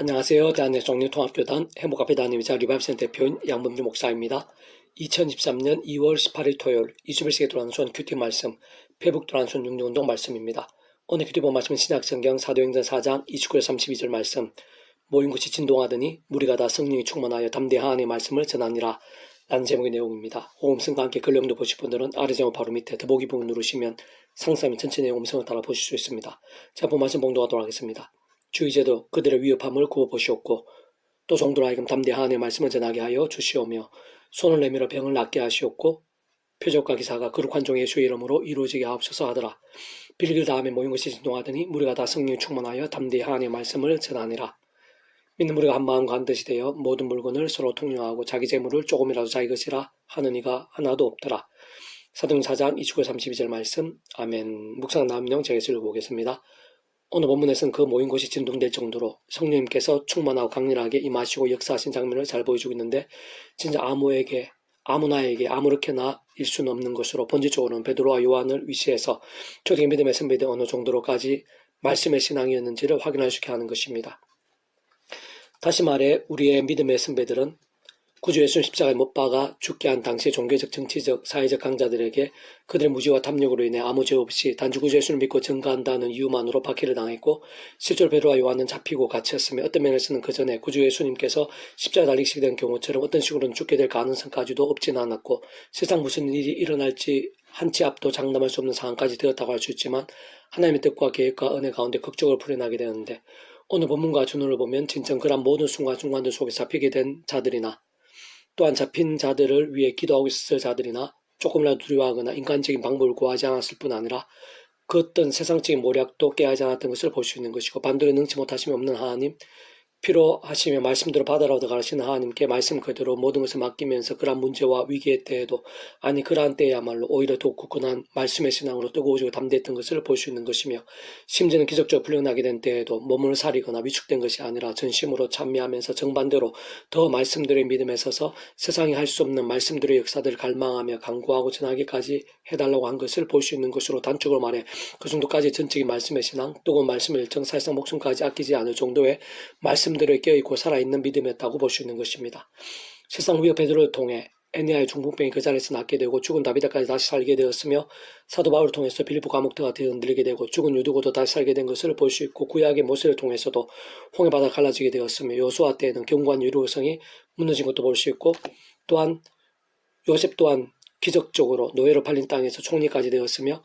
안녕하세요. 대한예정리통합교단 행복카페 단임이자 리바이브센터 대표인 양범주 목사입니다. 2023년 2월 18일 토요일 21세기 도란손 큐티 말씀 페북 도란손 육류운동 말씀입니다. 오늘 큐티 본 말씀은 신약성경 사도행전 4장 29절 32절 말씀 모인곳이 진동하더니 무리가 다 성령이 충만하여 담대하니 말씀을 전하니라 라는 제목의 내용입니다. 오음성과 함께 근령도 보실 분들은 아래 제목 바로 밑에 더보기 부분 누르시면 상세 및 전체 내용 음성을 따라 보실 수 있습니다. 자, 본 말씀 봉독하도록 하겠습니다. 주 이제도 그들의 위협함을 구워 보시옵고 또 종들 하여금 담대하네 말씀을 전하게 하여 주시오며 손을 내밀어 병을 낫게 하시옵고 표적과 기사가 거룩한 종 예수의 이름으로 이루어지게 하옵소서 하더라. 빌길 다음에 모인 것이 진동하더니 무리가 다 성령이 충만하여 담대하네 말씀을 전하니라. 믿는 무리가 한 마음과 한 뜻이 되어 모든 물건을 서로 통용하고 자기 재물을 조금이라도 자기 것이라 하는 이가 하나도 없더라. 사도행 4장 29, 32절 말씀 아멘 묵상 남용 제가 읽어보겠습니다. 오늘 본문에서는 그 모인 곳이 진동될 정도로 성령님께서 충만하고 강렬하게 임하시고 역사하신 장면을 잘 보여주고 있는데 진짜 아무에게 아무나에게 아무렇게나 일 수는 없는 것으로 본질적으로는 베드로와 요한을 위시해서 초대기 믿음의 선배들 어느 정도로까지 말씀의 신앙이었는지를 확인할 수 있게 하는 것입니다. 다시 말해 우리의 믿음의 선배들은 구주 예수님 십자가에 못 박아 죽게 한 당시의 종교적, 정치적, 사회적 강자들에게 그들의 무지와 탐욕으로 인해 아무 죄 없이 단지 구주 예수를 믿고 증가한다는 이유만으로 박해를 당했고 실제로 베드로와 요한은 잡히고 갇혔으며 어떤 면에서는 그 전에 구주 예수님께서 십자가 달리시게 된 경우처럼 어떤 식으로는 죽게 될 가능성까지도 없지는 않았고 세상 무슨 일이 일어날지 한치 앞도 장담할 수 없는 상황까지 되었다고 할 수 있지만 하나님의 뜻과 계획과 은혜 가운데 극적으로 풀려나게 되었는데 오늘 본문과 준호를 보면 진정 그런 모든 순간순간들 속에 잡히게 된 자들이나 또한 잡힌 자들을 위해 기도하고 있을 자들이나 조금이라도 두려워하거나 인간적인 방법을 구하지 않았을 뿐 아니라 그 어떤 세상적인 모략도 깨하지 않았던 것을 볼 수 있는 것이고 반대로 능치 못하심이 없는 하나님 필요하시며 말씀대로 받아라고 가르치는 하나님께 말씀 그대로 모든 것을 맡기면서 그러한 문제와 위기의 때에도 아니 그러한 때야말로 오히려 더욱 굳건한 말씀의 신앙으로 뜨거워지고 담대했던 것을 볼 수 있는 것이며 심지어는 기적적으로 풀려나게 된 때에도 몸을 사리거나 위축된 것이 아니라 전심으로 찬미하면서 정반대로 더 말씀들의 믿음에 서서 세상이 할 수 없는 말씀들의 역사들을 갈망하며 강구하고 전하기까지 해달라고 한 것을 볼 수 있는 것으로 단적으로 말해 그 정도까지 전적인 말씀의 신앙 뜨거운 말씀의 일정 사실상 목숨까지 아끼지 않을 정도의 말씀 들에 깨어있고 살아있는 믿음이었다고 볼 수 있는 것입니다. 세상 위협 베드로를 통해 애니아의 중풍병이 그 자리에서 낫게 되고 죽은 다비다까지 다시 살게 되었으며 사도 바울을 통해서 빌리포 감옥대가 되어들게 되고 죽은 유두고도 다시 살게 된 것을 볼 수 있고 구약의 모세를 통해서도 홍해 바다 갈라지게 되었으며 요수아 때에는 견고한 유리성이 무너진 것도 볼 수 있고 또한 요셉 또한 기적적으로 노예로 팔린 땅에서 총리까지 되었으며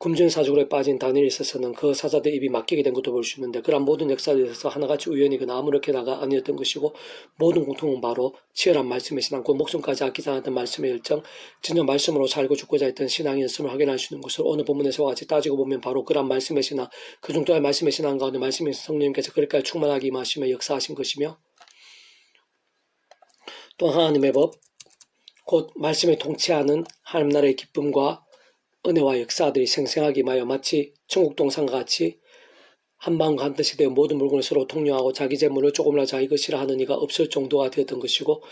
금전사적으로 빠진 다니엘에 있어서는 그 사자들 입이 맡기게 된 것도 볼 수 있는데 그러한 모든 역사들에서 하나같이 우연이거나 아무렇게나가 아니었던 것이고 모든 공통은 바로 치열한 말씀의 신앙, 그 목숨까지 아끼지 않았던 말씀의 열정, 진정 말씀으로 살고 죽고자 했던 신앙이었음을 확인할 수 있는 것을 오늘 본문에서 같이 따지고 보면 바로 그러한 말씀의 신앙, 그 정도의 말씀의 신앙 가운데 말씀의 성령님께서 그렇게 충만하게 임하시며 역사하신 것이며 또 하나님의 법, 곧 말씀에 통치하는 하나님 나라의 기쁨과 은혜와 역사들이 생생하게 임하여 마치 천국 동상과 같이 한 마음과 한 뜻이 되어 모든 물건을 서로 통용하고 자기 재물을 조금이라도 자기 것이라 하는 이가 없을 정도가 되었던 것이고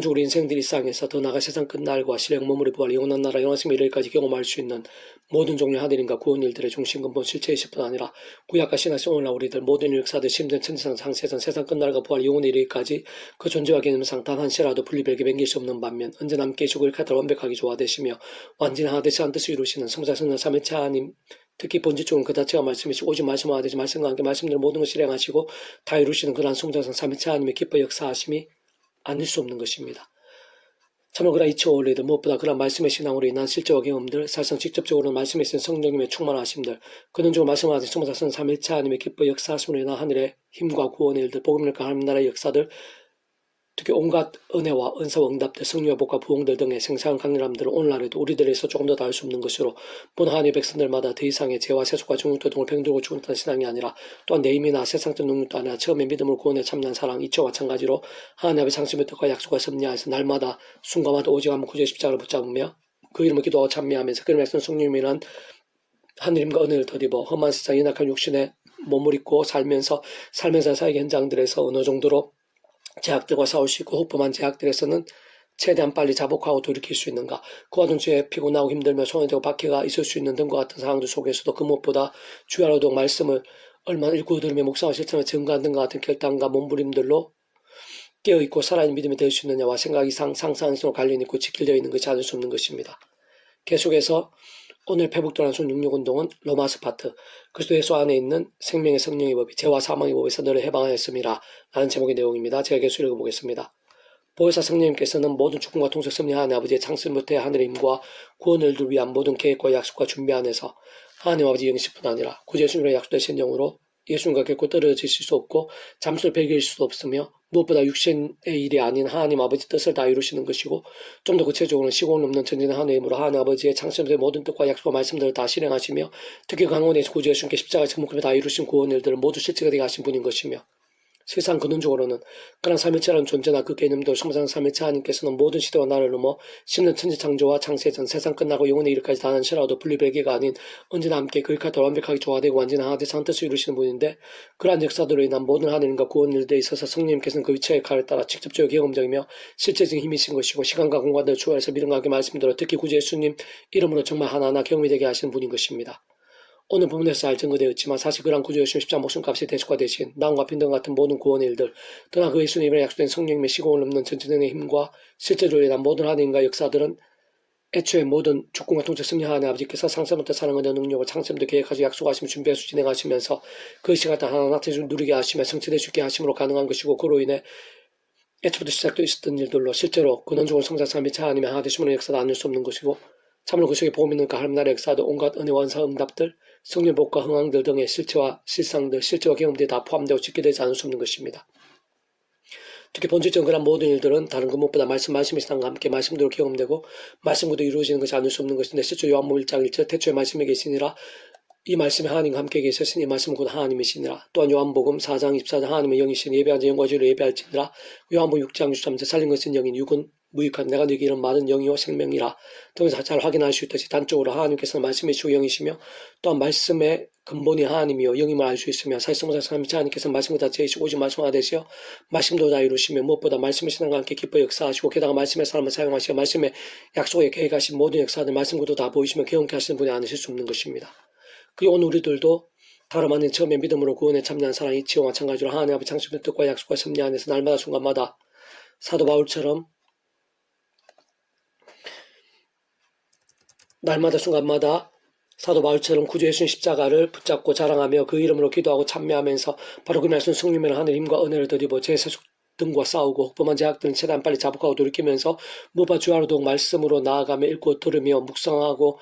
중 우리 인생들이 일상에서 더 나아가 세상 끝날과 실행 몸으로 부활 영원한 나라 영원한 미래까지 경험할 수 있는 모든 종류의 하늘님과 구원 일들의 중심 근본 실체이실 뿐 아니라 구약과 신학시 오늘날 우리들 모든 역사들 심든 천지상 상세선 세상 끝날과 부활 영원의 이르기까지 그 존재와 개념상 단 한시라도 분리별게 맹길 수 없는 반면 언제나 함께 이렇게 하다 완벽하게 조화되시며 완전하듯이 한 뜻을 이루시는 성자 성령 삼위차 하나님 특히 본질적으로 그 자체가 말씀이시고 오직 말씀과 되지 말씀과 함께 말씀대로 모든 것을 실행하시고 다 이루시는 그러한 성장성 삼위차 하나님의 기뻐 역사하심이 아닐 수 없는 것입니다. 참으로 그러한 이치 원리들 무엇보다 그러한 말씀의 신앙으로 인한 실제와 경험들 사실상 직접적으로 말씀에 쓰는 성령님의 충만하심들 근원적으로 말씀하신 성자성 삼일차 하나님의 기뻐 역사하심으로 인한 하늘의 힘과 구원의 일들 복음을과 하나님 나라의 역사들 특히 온갖 은혜와 은사와 응답들, 승리와 복과 부흥들 등의 생생한 강렬함들은 오늘날에도 우리들에서 조금 더 닿을 수 없는 것으로 본 하나님의 백성들마다 더 이상의 죄와 세속과 중국도 등을 병들고 죽었다는 신앙이 아니라 또한 내 힘이나 세상적 능력도 아니라 처음에 믿음을 구원에 참는 사랑 이치와 마찬가지로 하나님의 상심의 뜻과 약속과 섭리하에서 날마다 순간마다 오직 한번 구제 십자가를 붙잡으며 그 이름을 기도하고 찬미하면서 그런 백성 성령님이란 하느님과 은혜를 더입어 험한 세상 연약한 육신에 몸을 입고 살면서 살면서 사회 현장들에서 어느 정도로 제약들과 싸울 수 있고 호흡범한 제약들에서는 최대한 빨리 자복하고 돌이킬 수 있는가 그와 동시에 피곤하고 힘들며 손해되고 박해가 있을 수 있는 등과 같은 상황들 속에서도 그 무엇보다 주야로도 말씀을 얼마나 읽고 들으며 묵상과 실천을 증가하는 등과 같은 결단과 몸부림들로 깨어있고 살아있는 믿음이 될 수 있느냐와 생각 이상 상상성으로 관련 있고 지킬되어 있는 것이 아닐 수 없는 것입니다. 계속해서 오늘 페북도란 순 66운동은 로마 스 파트 그리스도 예수 안에 있는 생명의 성령의 법이 죄와 사망의 법에서 너를 해방하였습니다. 라는 제목의 내용입니다. 제가 계속 읽어보겠습니다. 보혜사 성령님께서는 모든 축복과 통속 섭리 하나님 아버지의 창설부터의 하늘의 힘과 구원을 들 위한 모든 계획과 약속과 준비 안에서 하나님 아버지 영식뿐 아니라 구제 예수님의 약속되신 영으로 예수님과 결코 떨어지실 수 없고 잠수를 배길 수도 없으며 무엇보다 육신의 일이 아닌 하나님 아버지 뜻을 다 이루시는 것이고 좀 더 구체적으로는 시공을 넘는 전진의 하나님의 힘으로 하나님 아버지의 창세부의 모든 뜻과 약속과 말씀들을 다 실행하시며 특히 강원에서 구주 예수님께 십자가에 접목하며 다 이루신 구원 일들을 모두 실체가 되게 하신 분인 것이며 세상 근원적으로는 그런 삼일체라는 존재나 그 개념도 성장 삼일체 하나님께서는 모든 시대와 나를 넘어 심는 천지 창조와 창세 전 세상 끝나고 영원의 일까지 다하는 시라도 분리배기가 아닌 언제나 함께 그일까 더 완벽하게 조화되고 완전한 하나의 상뜻을 이루시는 분인데 그러한 역사들로 인한 모든 하나님과 구원 일들에 있어서 성령님께서는 그 위치의 칼을 따라 직접적으로 경험적이며 실제적인 힘이신 것이고 시간과 공간을 초월해서 함께 말씀대로 특히 구주 예수님 이름으로 정말 하나하나 경험이 되게 하시는 분인 것입니다. 오늘 부분에서 잘 증거되어 있지만 사실 그러한 구조 예수님 십자 목숨값이 대속화 되신 나음과 빈등 같은 모든 구원의 일들 또한 그 예수님의 약속된 성령님의 시공을 넘는 전지능의 힘과 실제로 인한 모든 하나님과 역사들은 애초에 모든 주권과 통치 승리 하나님 아버지께서 상세부터 사랑하는 능력을 창세부터 계획하시고 약속하시며 준비해서 진행하시면서 그 시간을 하나하나 누리게 하시며 성취될 수 있게 하심으로 가능한 것이고 그로 인해 애초부터 시작되어 있었던 일들로 실제로 근원적으로 성장상 미차 하나님의 하나 되심으로 역사도 않을 수 없는 것이고 참으로 그 속에 복음 있는 그 하나님 나라의 역사도 온갖 은혜와 원사 응답들 성령 복과 흥황들 등의 실체와 실상들, 실제와 경험들이 다 포함되고 집계되지 않을 수 없는 것입니다. 특히 본질적인 그런 모든 일들은 다른 그 무엇보다 말씀, 말씀의 신앙과 함께 말씀대로 경험되고 말씀으로 이루어지는 것이 아닐 수 없는 것인데 실제 요한복 1장 1절 태초에 말씀에 계시니라 이 말씀이 하나님과 함께 계셨으니 이 말씀은 곧 하나님이시니라. 또한 요한복음 4장 24절 하나님의 영이신 예배한 자 영과 주를 예배할지니라. 요한복음 6장 63절 살린 것은 영인 육은 무익한 내가 너에게 이런 말은 영이요 생명이라 등에서 잘 확인할 수 있듯이 단적으로 하나님께서는 말씀의 주 영이시며 또한 말씀의 근본이 하나님이요 영임을 알 수 있으며 사실성사 하나님께서 하나님께서는 말씀을 다 제이시고 오직 말씀화 되시어 말씀도 다 이루시며 무엇보다 말씀의 신앙과 함께 기뻐 역사하시고 게다가 말씀의 사람을 사용하시어 말씀의 약속에 계획하신 모든 역사들 말씀구도 다 보이시며 경험케 하시는 분이 아니실 수 없는 것입니다. 그리고 오늘 우리들도 다름 아닌 처음에 믿음으로 구원에 참여한 사랑이 지와 마찬가지로 하나님 앞에 창조의 뜻과 약속과 섭리 안에서 날마다 순간마다 사도 바울처럼 날마다 순간마다 사도 바울처럼 구주 예수님 십자가를 붙잡고 자랑하며 그 이름으로 기도하고 참여하면서 바로 그 말씀 승리면 하늘 힘과 은혜를 드리고 제 세속 등과 싸우고 혹범한 제약들은 최대한 빨리 자복하고 돌이키면서 무바 주하로 더욱 말씀으로 나아가며 읽고 들으며 묵상하고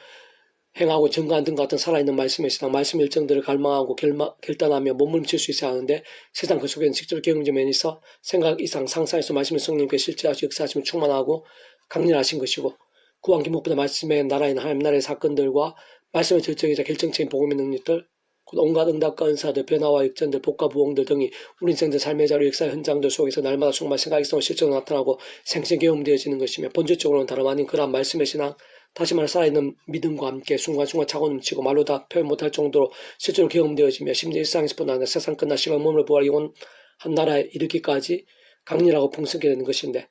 행하고 증거한 등 같은 살아있는 말씀의 신앙, 말씀 일정들을 갈망하고 결마, 결단하며 몸부림칠 수 있어야 하는데 세상 그 속에는 직접 경험점에 있어 생각 이상 상상에서 말씀의 성령께 실제하시 역사하시면 충만하고 강렬하신 것이고 구한 기목보다 말씀의 나라인 하나님 나라의 사건들과 말씀의 절정이자 결정체인 복음의 능력들 곧 온갖 응답과 은사들, 변화와 역전들, 복과 부흥들 등이 우리 인생들 삶의 자료 역사 현장들 속에서 날마다 정말 생각이 있어 실제로 나타나고 생생 경험되어지는 것이며 본질적으로는 다름 아닌 그러한 말씀의 신앙 다시 말해 살아있는 믿음과 함께 순간순간 차고 넘치고 말로 다 표현 못할 정도로 실제로 경험되어지며 심지어 일상에서뿐 아니라 세상 끝나 시간 몸을 부활 이온 한 나라에 이르기까지 강렬하고 풍성하게 되는 것인데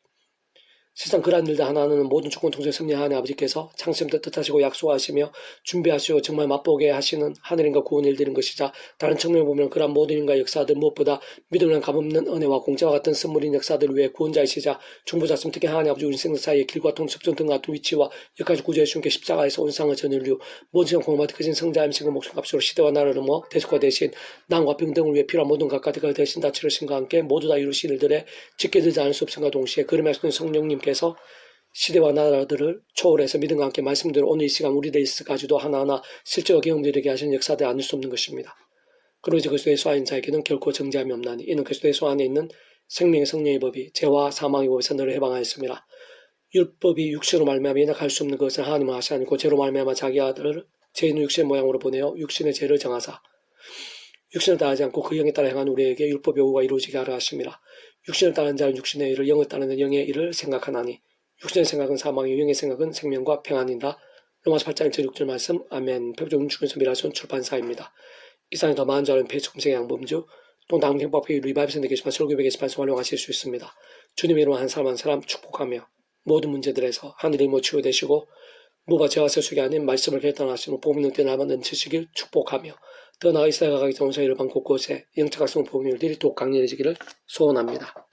세상 그러한 일들 하나는 모든 조건 통제 승리하는 아버지께서 창세부터 뜻하시고 약속하시며 준비하시고 정말 맛보게 하시는 하늘인가 구원 일들인 것이자 다른 측면을 보면 그러한 모든 인과 역사들 무엇보다 믿음을 값없는 은혜와 공짜와 같은 선물인 역사들 위해 구원자이시자 중보자씀 특히 하나님 아버지 인생 사이의 길과 통첩정 등 같은 위치와 여기까지 구주의 주님께 십자가에서 온상을 전율류 모든 정 공마다 크신 성자 임신과 목숨값으로 시대와 나라를 넘어 대속화 대신 남과 평등을 위해 필요한 모든 각가지가 대신 다 치르신과 함께 모두 다 이루신 일들에 지켜들지 않을 수 없음과 동시에 그름의 성령님 하나님께서 시대와 나라들을 초월해서 믿음과 함께 말씀대로 오늘 이 시간 우리들 있어가지고 하나하나 실제로 경험되게 하시는 역사들 아닐 수 없는 것입니다. 이제 그리스도의 소아인 자에게는 결코 정죄함이 없나니 이는 그리스도의 소 안에 있는 생명의 성령의 법이 죄와 사망의 법에서 너를 해방하였습니다. 율법이 육신으로 말미암아 인약할 수 없는 것을 하나님은 하시 아니고 죄로 말미암아 자기 아들을 죄인의 육신의 모양으로 보내어 육신의 죄를 정하사 육신을 따르지 않고 그 영에 따라 행한 우리에게 율법의 오후가 이루어지게 하려 하십니다. 육신을 따르는 자는 육신의 일을 영을 따르는 영의 일을 생각하나니 육신의 생각은 사망이 영의 생각은 생명과 평안이다. 로마서 8장 1절 6절 말씀 아멘 백종 중에서 미라손 출판사입니다. 이상이 더 많은 자는 폐축생의 양범주 또 다음 행법회 리바이브 센터 게시판 설교배 게시판에서 활용하실 수 있습니다. 주님의 이름 한 사람 한 사람 축복하며 모든 문제들에서 하늘이 모 치유되시고 무바 제와 세속이 아닌 말씀을 결단하시는 복음능 때 날만 넘치시길 축복하며 더 나아 이스라엘 가기 일반 곳곳에 영적 활성 보험률들이 더욱 강렬해지기를 소원합니다.